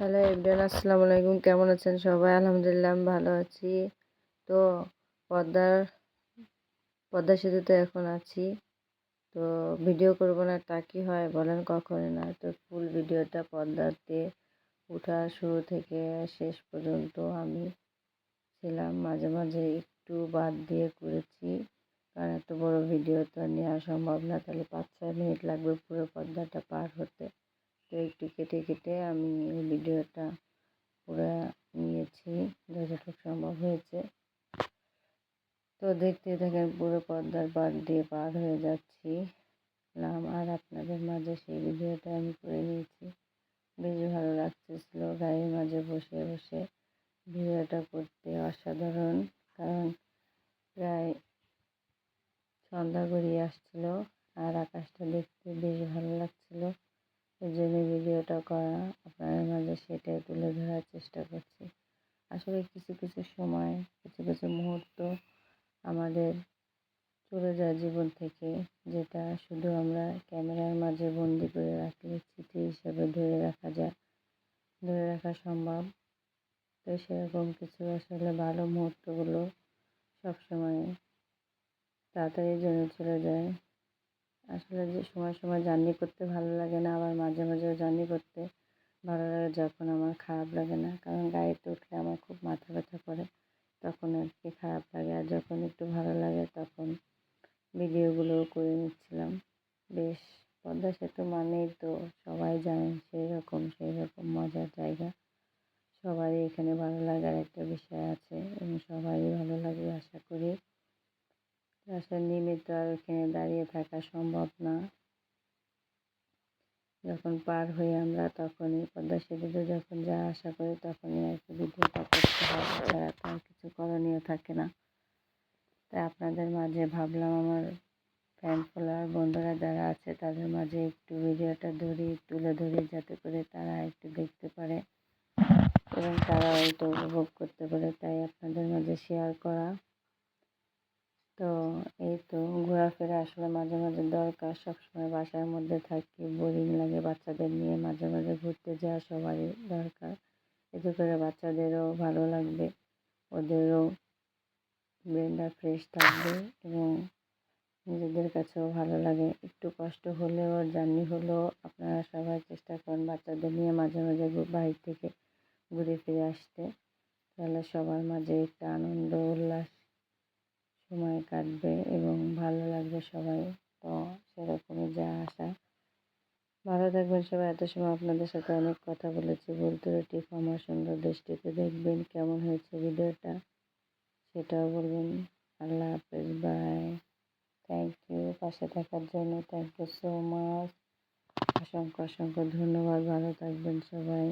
Hello everyone, আসসালামু আলাইকুম। কেমন আছেন সবাই? আলহামদুলিল্লাহ, আমি ভালো আছি। তো পদ্মার পদ্মা সেতুতে এখন আছি। তো ভিডিও করব না, তা কি হয় বলেন কখনই না। তো ফুল ভিডিওটা পদ্মাতে ওঠা শুরু থেকে শেষ পর্যন্ত আমি ছিলাম। মাঝে মাঝে একটু বাদ দিয়ে করেছি। কারণ এত বড় ভিডিও তো নেওয়া সম্ভব না। তাহলে পাঁচ ছয় মিনিট লাগবে পুরো পদ্মাটা পার হতে। তো একটু কেটে কেটে আমি এই ভিডিওটা পুরো নিয়েছি যতটুকু সম্ভব হয়েছে। তো দেখতে থাকেন পুরো পর্দার পার দিয়ে পার হয়ে যাচ্ছি। নাম আর আপনাদের মাঝে সেই ভিডিওটা আমি করে নিয়েছি। বেশ ভালো লাগতেছিল গাড়ির মাঝে বসে বসে ভিডিওটা করতে অসাধারণ, কারণ প্রায় সন্ধ্যা গড়িয়ে আসছিল আর আকাশটা দেখতে বেশ ভালো লাগছিল এই জন্য ভিডিওটা করা আপনাদের মাঝে সেটাই তুলে ধরার চেষ্টা করছি। আসলে কিছু কিছু সময়, কিছু কিছু মুহূর্ত আমাদের চলে যায় জীবন থেকে, যেটা শুধু আমরা ক্যামেরার মাঝে বন্দি করে রাখলে স্মৃতি হিসেবে ধরে রাখা যায়, ধরে রাখা সম্ভব। তো সেরকম কিছু আসলে ভালো মুহূর্তগুলো সবসময় তাড়াতাড়ি জমে চলে যায়। আসলে যে সময় সময় জার্নি করতে ভালো লাগে না, আবার মাঝে, মাঝেও জার্নি করতে ভালো লাগে যখন আমার খারাপ লাগে না, কারণ গাড়িতে উঠলে আমার খুব মাথা ব্যথা করে, তখন আর কি খারাপ লাগে। আর যখন একটু ভালো লাগে, তখন ভিডিওগুলোও করে নিচ্ছিলাম। বেশ, পদ্মা সেতু মানেই তো সবাই জানেন সেই রকম সেই রকম মজার জায়গা। সবারই এখানে ভালো লাগার একটা বিষয় আছে এবং সবারই ভালো লাগে আশা করি। রাস্তার নিমিত্ত আর এখানে দাঁড়িয়ে থাকা সম্ভব না। যখন পার হই আমরা তখনই পদ্মা সেতুতে যখন যা আশা করি তখনই আর কি ভিডিওটা করতে হয়। ছাড়া তো কিছু করণীয় থাকে না। তাই আপনাদের মাঝে ভাবলাম আমার ফ্যান ফলোয়ার বন্ধুরা যারা আছে তাদের মাঝে একটু ভিডিওটা ধরি, তুলে ধরি যাতে করে তারা একটু দেখতে পারে এবং তারা একটু উপভোগ করতে পারে। তাই আপনাদের মাঝে শেয়ার করা। তো এই তো ঘোরাফেরা আসলে মাঝে মাঝে দরকার সবসময় বাসার মধ্যে থাকি বোরিং লাগে বাচ্চাদের নিয়ে মাঝে মাঝে ঘুরতে যাওয়া সবারই দরকার। এতে করে বাচ্চাদেরও ভালো লাগবে, ওদেরও ব্রেনটা ফ্রেশ থাকবে এবং নিজেদের কাছেও ভালো লাগে। একটু কষ্ট হলেও জার্নি হলেও আপনারা সবাই চেষ্টা করেন বাচ্চাদের নিয়ে মাঝে মাঝে বাড়ি থেকে ঘুরে ফিরে আসতে। তাহলে সবার মাঝে একটা আনন্দ, উল্লাস সময় কাটবে এবং ভালো লাগবে সবাই। তো সেরকমই যা আশা। ভালো থাকবেন সবাই। এত সময় আপনাদের সাথে অনেক কথা বলেছি। বলতে রুটি ক্ষমা সুন্দর দৃষ্টিতে দেখবেন কেমন হয়েছে ভিডিওটা, সেটাও বলবেন। আল্লাহ হাফেজ। বাই। থ্যাংক ইউ পাশে থাকার জন্য থ্যাংক ইউ সো মাচ অসংখ্য অসংখ্য ধন্যবাদ। ভালো থাকবেন সবাই।